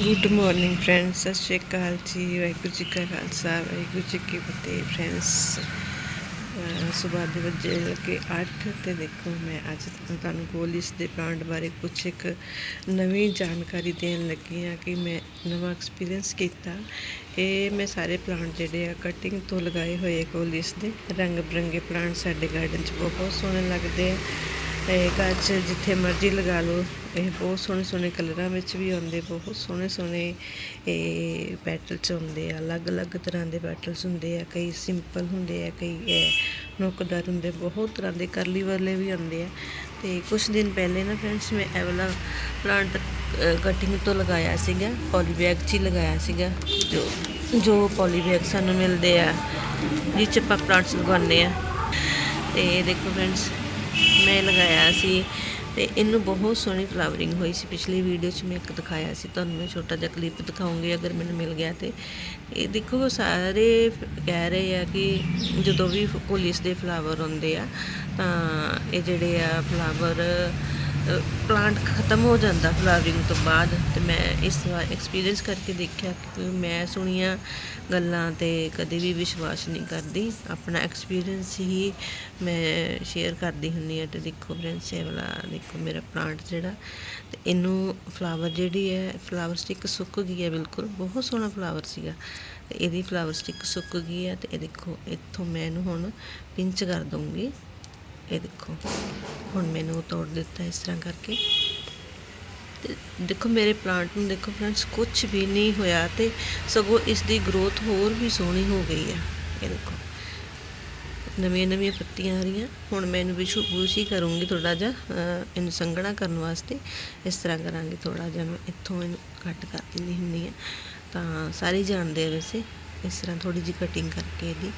Good morning friends ਸਤਿ ਸ਼੍ਰੀ ਅਕਾਲ ਜੀ। ਵਾਹਿਗੁਰੂ ਜੀ ਕਾ ਖਾਲਸਾ। ਵਾਹਿਗੁਰੂ ਜੀ ਕੀ ਫਤਿਹ ਫਰੈਂਡਸ ਸਵੇਰ ਦੇ ਵਜੇ ਲੱਗੇ 8 ਤੇ ਦੇਖੋ, ਮੈਂ ਅੱਜ ਤੁਹਾਨੂੰ ਕੋਲਿਸ ਦੇ ਪਲਾਂਟ ਬਾਰੇ ਕੁਝ ਇੱਕ ਨਵੀਂ ਜਾਣਕਾਰੀ ਦੇਣ ਲੱਗੀ ਹਾਂ ਕਿ ਮੈਂ ਨਵਾਂ ਐਕਸਪੀਰੀਅੰਸ ਕੀਤਾ। ਇਹ ਮੈਂ ਸਾਰੇ ਪਲਾਂਟ ਜਿਹੜੇ ਆ ਕਟਿੰਗ ਤੋਂ ਲਗਾਏ ਹੋਏ ਗੋਲਿਸ ਦੇ ਰੰਗ ਬਰੰਗੇ ਪਲਾਂਟ ਸਾਡੇ ਗਾਰਡਨ 'ਚ ਬਹੁਤ ਸੋਹਣੇ ਲੱਗਦੇ ਆ। ਇਹ ਘਰ 'ਚ ਜਿੱਥੇ ਮਰਜ਼ੀ ਲਗਾ ਲਓ, ਇਹ ਬਹੁਤ ਸੋਹਣੇ ਸੋਹਣੇ ਕਲਰਾਂ ਵਿੱਚ ਵੀ ਆਉਂਦੇ, ਬਹੁਤ ਸੋਹਣੇ ਸੋਹਣੇ ਇਹ ਪੈਟਲਸ ਹੁੰਦੇ ਆ ਅਲੱਗ-ਅਲੱਗ ਤਰ੍ਹਾਂ ਦੇ ਪੈਟਲਸ ਹੁੰਦੇ ਆ, ਕਈ ਸਿੰਪਲ ਹੁੰਦੇ ਆ, ਕਈ ਇਹ ਨੁਕਦਾਰ ਹੁੰਦੇ, ਬਹੁਤ ਤਰ੍ਹਾਂ ਦੇ ਕਰਲੀ ਵਾਲੇ ਵੀ ਆਉਂਦੇ ਆ। ਤੇ ਕੁਝ ਦਿਨ ਪਹਿਲੇ ਨਾ ਫਰੈਂਡਸ ਮੈਂ ਇਹ ਵਾਲਾ ਪਲਾਂਟ ਕਟਿੰਗ ਤੋਂ ਲਗਾਇਆ ਸੀਗਾ ਪੋਲੀ ਬੈਗ 'ਚ ਹੀ ਲਗਾਇਆ ਸੀਗਾ, ਜੋ ਜੋ ਪੋਲੀ ਬੈਗ ਸਾਨੂੰ ਮਿਲਦੇ ਆ ਜਿਸ 'ਚ ਆਪਾਂ ਪਲਾਂਟਸ ਲਗਾਉਂਦੇ ਆ। ਤੇ ਦੇਖੋ ਫਰੈਂਡਸ ਮੈਂ ਲਗਾਇਆ ਸੀ ਤੇ ਇਹਨੂੰ ਬਹੁਤ ਸੋਹਣੀ ਫਲਾਵਰਿੰਗ ਹੋਈ ਸੀ। ਪਿਛਲੀ ਵੀਡੀਓ 'ਚ ਮੈਂ ਇੱਕ ਦਿਖਾਇਆ ਸੀ। ਤੁਹਾਨੂੰ ਮੈਂ ਛੋਟਾ ਜਿਹਾ ਕਲਿੱਪ ਦਿਖਾਉਂਗੀ ਅਗਰ ਮੈਨੂੰ ਮਿਲ ਗਿਆ ਤੇ। ਇਹ ਦੇਖੋ ਸਾਰੇ ਕਹਿ ਰਹੇ ਆ ਕਿ ਜਦੋਂ ਵੀ ਪੁਲਿਸ ਦੇ ਫਲਾਵਰ ਹੁੰਦੇ ਆ, ਤਾਂ ਇਹ ਜਿਹੜੇ ਆ ਫਲਾਵਰ ਪਲਾਂਟ ਖਤਮ ਹੋ ਜਾਂਦਾ ਫਲਾਵਰਿੰਗ ਤੋਂ ਬਾਅਦ ਤੇ ਮੈਂ ਇਸ ਵਾਰ ਐਕਸਪੀਰੀਅੰਸ ਕਰਕੇ ਦੇਖਿਆ ਕਿ ਮੈਂ ਸੁਣੀਆਂ ਗੱਲਾਂ ਤੇ ਕਦੇ ਵੀ ਵਿਸ਼ਵਾਸ ਨਹੀਂ ਕਰਦੀ। ਆਪਣਾ ਐਕਸਪੀਰੀਅੰਸ ਹੀ ਮੈਂ ਸ਼ੇਅਰ ਕਰਦੀ ਹੁੰਨੀ ਆ ਤੇ ਦੇਖੋ ਫਰੈਂਡਸ ਇਹ ਵਾਲਾ ਦੇਖੋ ਮੇਰਾ ਪਲਾਂਟ ਜਿਹੜਾ ਤੇ ਇਹਨੂੰ ਫਲਾਵਰ ਜਿਹੜੀ ਹੈ ਫਲਾਵਰ ਸਟਿਕ ਸੁੱਕ ਗਈ ਹੈ ਬਿਲਕੁਲ, ਬਹੁਤ ਸੋਹਣਾ ਫਲਾਵਰ ਸੀਗਾ ਤੇ ਇਹਦੀ ਫਲਾਵਰ ਸਟਿਕ ਸੁੱਕ ਗਈ ਹੈ ਤੇ ਇਹ ਦੇਖੋ, ਇੱਥੋਂ ਮੈਂ ਇਹਨੂੰ ਹੁਣ ਪਿੰਚ ਕਰ ਦਊਂਗੀ। ਇਹ ਦੇਖੋ, ਹੁਣ ਮੈਨੂੰ ਤੋੜ ਦਿੱਤਾ ਇਸ ਤਰ੍ਹਾਂ ਕਰਕੇ। ਤੇ ਦੇਖੋ, ਮੇਰੇ ਪਲਾਂਟ ਨੂੰ ਦੇਖੋ ਫਰੈਂਡਸ ਕੁਝ ਵੀ ਨਹੀਂ ਹੋਇਆ ਤੇ ਸਗੋਂ ਇਸ ਦੀ ਗਰੋਥ ਹੋਰ ਵੀ ਸੋਹਣੀ ਹੋ ਗਈ ਆ। ਇਹ ਦੇਖੋ, ਨਵੀਆਂ ਨਵੀਆਂ ਪੱਤੀਆਂ ਆ ਰਹੀਆਂ। ਹੁਣ ਮੈਂ ਇਹਨੂੰ ਵਿਸ਼ੂ ਬੂਸ਼ੀ ਕਰੂੰਗੀ ਥੋੜਾ ਜਿਹਾ ਇਹਨੂੰ ਸੰਘਣਾ ਕਰਨ ਵਾਸਤੇ। ਇਸ ਤਰ੍ਹਾਂ ਕਰਾਂਗੇ ਥੋੜਾ ਜਿਹਾ ਮੈਂ, ਇੱਥੋਂ ਇਹਨੂੰ ਕੱਟ ਕਰ ਦਿੰਦੀ ਹੁੰਦੀ ਆ ਤਾਂ ਸਾਰੇ ਜਾਣਦੇ ਆ ਵੈਸੇ। ਇਸ ਤਰ੍ਹਾਂ ਥੋੜੀ ਜਿਹੀ ਕਟਿੰਗ ਕਰਕੇ ਇਹਦੀ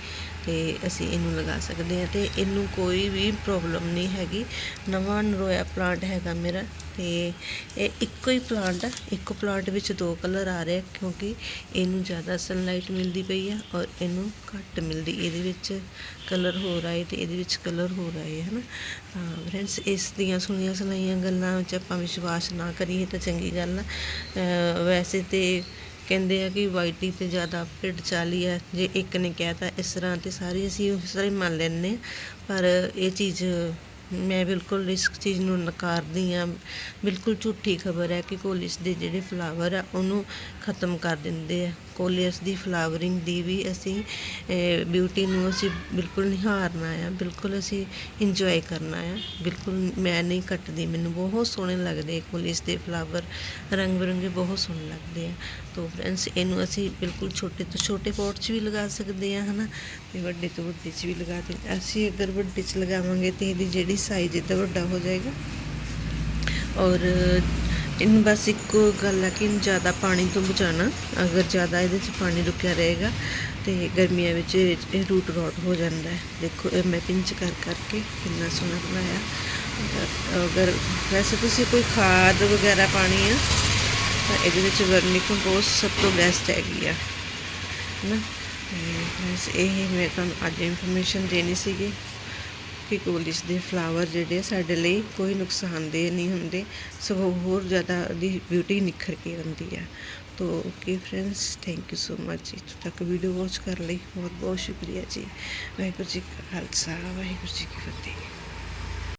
ਤੇ ਅਸੀਂ ਇਹਨੂੰ ਲਗਾ ਸਕਦੇ ਹਾਂ ਤੇ ਇਹਨੂੰ ਕੋਈ ਵੀ ਪ੍ਰੋਬਲਮ ਨਹੀਂ ਹੈਗੀ। ਨਵਾਂ ਨਰੋਇਆ ਪਲਾਂਟ ਹੈਗਾ ਮੇਰਾ ਤੇ ਇਹ ਇੱਕੋ ਹੀ ਪਲਾਂਟ ਹੈ ਇੱਕੋ ਪਲਾਂਟ ਵਿੱਚ ਦੋ ਕਲਰ ਆ ਰਹੇ ਕਿਉਂਕਿ ਇਹਨੂੰ ਜ਼ਿਆਦਾ ਸਨਲਾਈਟ ਮਿਲਦੀ ਪਈ ਆ ਔਰ ਇਹਨੂੰ ਘੱਟ ਮਿਲਦੀ। ਇਹਦੇ ਵਿੱਚ ਕਲਰ ਹੋ ਰਿਹਾ ਹੈ ਤੇ ਇਹਦੇ ਵਿੱਚ ਕਲਰ ਹੋ ਰਿਹਾ ਹੈ ਹਨਾ ਫਰੈਂਡਸ ਇਸ ਦੀਆਂ ਸੁਣੀਆਂ ਸੁਣਾਈਆਂ ਗੱਲਾਂ ਵਿੱਚ ਆਪਾਂ ਵਿਸ਼ਵਾਸ ਨਾ ਕਰੀਏ ਤਾਂ ਚੰਗੀ ਗੱਲ ਆ। ਵੈਸੇ ਤੇ ਕਹਿੰਦੇ ਆ ਕਿ ਵਾਈਟੀ ਤੇ ਜ਼ਿਆਦਾ ਭਿੜ ਚਾਲੀ ਆ। ਜੇ ਇੱਕ ਨੇ ਕਹਿਤਾ ਇਸ ਤਰ੍ਹਾਂ ਤੇ ਸਾਰੇ ਅਸੀਂ ਉਸ ਤਰ੍ਹਾਂ ਹੀ ਮੰਨ ਲੈਂਦੇ ਹਾਂ। ਪਰ ਇਹ ਚੀਜ਼ ਮੈਂ ਬਿਲਕੁਲ ਇਸ ਚੀਜ਼ ਨੂੰ ਨਕਾਰਦੀ ਆ ਬਿਲਕੁਲ ਝੂਠੀ ਖਬਰ ਹੈ ਕਿ ਕੋਲਿਸ ਦੇ ਜਿਹੜੇ ਫਲਾਵਰ ਆ, ਉਹਨੂੰ ਖਤਮ ਕਰ ਦਿੰਦੇ ਆ। ਕੋਲਿਸ ਦੀ, ਫਲਾਵਰਿੰਗ ਦੀ ਵੀ ਅਸੀਂ ਬਿਊਟੀ ਨੂੰ ਅਸੀਂ ਬਿਲਕੁਲ ਨਿਹਾਰਨਾ ਆ, ਬਿਲਕੁਲ ਅਸੀਂ ਇੰਜੋਏ ਕਰਨਾ ਆ। ਬਿਲਕੁਲ ਮੈਂ ਨਹੀਂ ਕੱਟਦੀ, ਮੈਨੂੰ ਬਹੁਤ ਸੋਹਣੇ ਲੱਗਦੇ ਕੋਲਿਸ ਦੇ ਫਲਾਵਰ, ਰੰਗ ਬਿਰੰਗੇ ਬਹੁਤ ਸੋਹਣੇ ਲੱਗਦੇ ਆ। ਤੋ ਫਰੈਂਡਸ ਇਹਨੂੰ ਅਸੀਂ ਬਿਲਕੁਲ ਛੋਟੇ ਤੋਂ ਛੋਟੇ ਪੋਟ 'ਚ ਵੀ ਲਗਾ ਸਕਦੇ ਆ, ਹਨਾ? ਤੇ ਵੱਡੇ ਤੋਂ ਵੱਡੇ 'ਚ ਵੀ ਲਗਾ ਦੇ, ਅਸੀਂ ਅਗਰ ਵੱਡੇ 'ਚ ਲਗਾਵਾਂਗੇ ਤੇ ਇਹਦੀ ਜਿਹੜੀ ਸਾਈਜ਼ ਇਹਦਾ ਵੱਡਾ ਹੋ ਜਾਏਗਾ। ਔਰ ਇਹਨੂੰ ਬਸ ਇੱਕੋ ਗੱਲ ਹੈ ਕਿ ਇਹਨੂੰ ਜ਼ਿਆਦਾ ਪਾਣੀ ਤੋਂ ਬਚਾਉਣਾ, ਅਗਰ ਜ਼ਿਆਦਾ ਇਹਦੇ 'ਚ ਪਾਣੀ ਰੁਕਿਆ ਰਹੇਗਾ ਤੇ ਗਰਮੀਆਂ ਵਿੱਚ ਇਹ ਰੂਟ ਰੋਟ ਹੋ ਜਾਂਦਾ ਹੈ। ਦੇਖੋ, ਇਹ ਮੈਂ ਪਿੰਚ ਕਰ ਕਰਕੇ ਕਿੰਨਾ ਸੋਹਣਾ ਬਣਾਇਆ। ਅਗਰ- ਅਗਰ ਵੈਸੇ ਤੁਸੀਂ ਕੋਈ ਖਾਦ ਵਗੈਰਾ ਪਾਣੀ ਆ, ਤਾਂ ਇਹਦੇ ਵਿੱਚ ਵਰਮੀ ਕੰਪੋਸਟ ਸਭ ਤੋਂ ਬੈਸਟ ਹੈਗੀ ਆ। ਨਾ ਬਸ ਇਹ ਮੈਂ ਤੁਹਾਨੂੰ ਅੱਜ ਇਨਫੋਰਮੇਸ਼ਨ ਦੇਣੀ ਸੀਗੀ। ਕਿ ਕੋਲਿਸ ਦੇ ਫਲਾਵਰ ਜਿਹੜੇ ਸਾਡੇ ਲਈ ਕੋਈ ਨੁਕਸਾਨਦੇਹ ਨਹੀਂ ਹੁੰਦੇ ਸਗੋਂ ਹੋਰ ਜ਼ਿਆਦਾ ਦੀ ਬਿਊਟੀ ਨਿਖਰ ਕੇ ਆਉਂਦੀ ਆ। ਤੋ okay friends thank you so much ਇੱਥੋਂ ਤੱਕ ਵੀਡੀਓ ਵਾਚ ਕਰਨ ਲਈ। ਬਹੁਤ ਬਹੁਤ ਸ਼ੁਕਰੀਆ ਜੀ। ਵਾਹਿਗੁਰੂ ਜੀ ਕਾ ਖਾਲਸਾ, ਵਾਹਿਗੁਰੂ ਜੀ ਕੀ ਫਤਿਹ।